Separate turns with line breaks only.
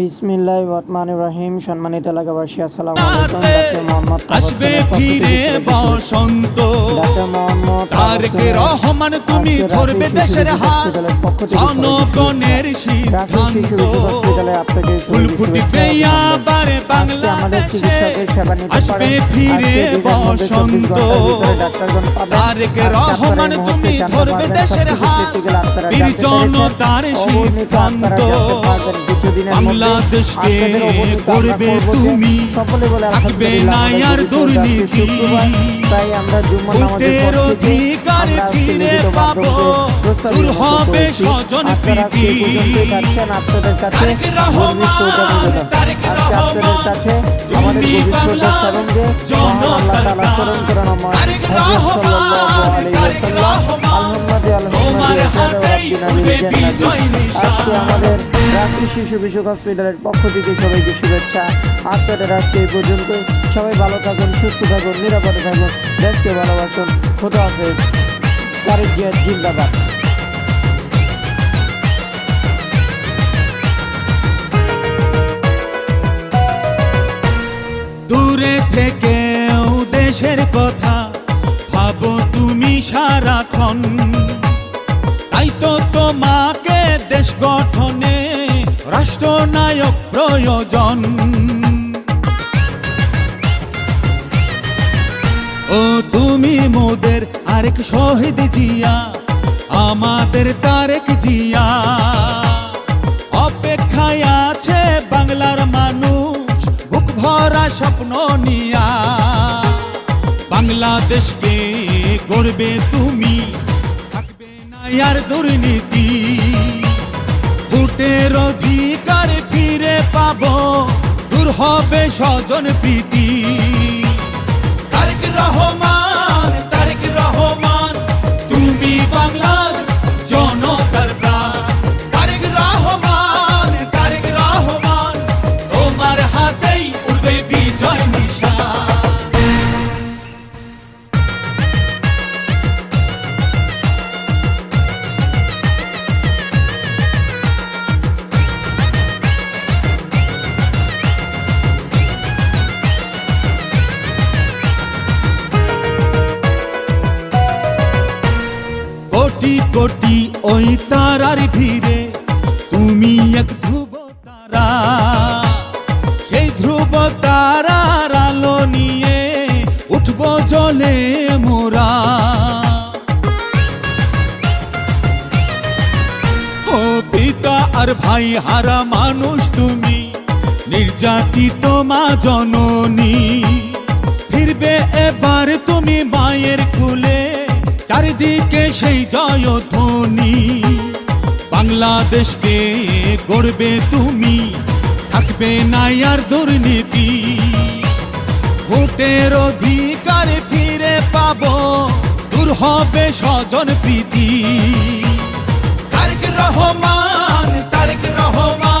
বিসমিল্লাহ রহমান রহিম। সম্মানিত এলাকাবাসী আসসালামু আলাইকুম। ডাক্তার মোহাম্মদ
আসবে ফিরে বসন্ত।
ডাক্তার মোহাম্মদ
তারেক রহমান তুমি ধরবে দেশের হাত। জনগণের সিদ্ধান্ত। ফুল ফুটিবে আবার বাংলাদেশে আসবে ফিরে বসন্ত তারেক রহমান তুমি ধরবে দেশের হাত। বীর জনতার সিদ্ধান্ত।
মধ্যে
বাংলাদেশকে করবে তুমি থাকবে না আর দুর্নীতি। ভোটের অধিকার ফিরে পাবো। দূর হবে স্বজন প্রীতি।
আপনাদের কাছে আপনাদের কাছে আমাদের স্মরণ আল্লাহ তাআলা
জনতার
করুন আমার সাল্লাল্লাহু আলাইহি ওয়াসাল্লাম আলহামদুলিল্লাহ আলহামদুলিল্লাহ। আজকে আমাদের রাত্রি শিশু বিশুক হসপিটালের পক্ষ থেকে সবাইকে শুভেচ্ছা। আজকে এই পর্যন্ত। সবাই ভালো থাকুন, সুস্থ থাকুন, নিরাপদে থাকুন, দেশকে ভালোবাসুন। খোদা হাফেজ। তারিক জিয়াদ জিন্দাবাদ।
দূরে থেকেও দেশের কথা ভাবো তুমি সারাক্ষণ। তাই তো তোমাকে দেশ গঠনে রাষ্ট্রনায়ক প্রয়োজন। ও তুমি মোদের আরেক শহীদ জিয়া, আমাদের তারেক জিয়া। অপেক্ষায় আছে বাংলার মানুষ, বুক ভরা স্বপ্ন নিয়া। বাংলাদেশকে গড়বে তুমি, থাকবে না আর দুর্নীতি। অধিকার ফিরে পাবো দূর হবে স্বজন প্রীতি। তারেক রহমান কোটি ওই তারার ভিড়ে, তুমি এক ধ্রুব তারা। সেই ধ্রুব তারার আলো নিয়ে উঠবো জলে মোরা। ও পিতা আর ভাই হারা মানুষ তুমি, নির্যাতিত মা জননী। ফিরবে এবার তুমি মায়ের কুলে, চারিদিকে সেই ধ্বনি। বাংলাদেশকে গড়বে তুমি, থাকবে নাই আর দুর্নীতি। ভোটের অধিকার ফিরে পাব, দূর হবে স্বজন প্রীতি। তারেক রহমান তারেক রহমান।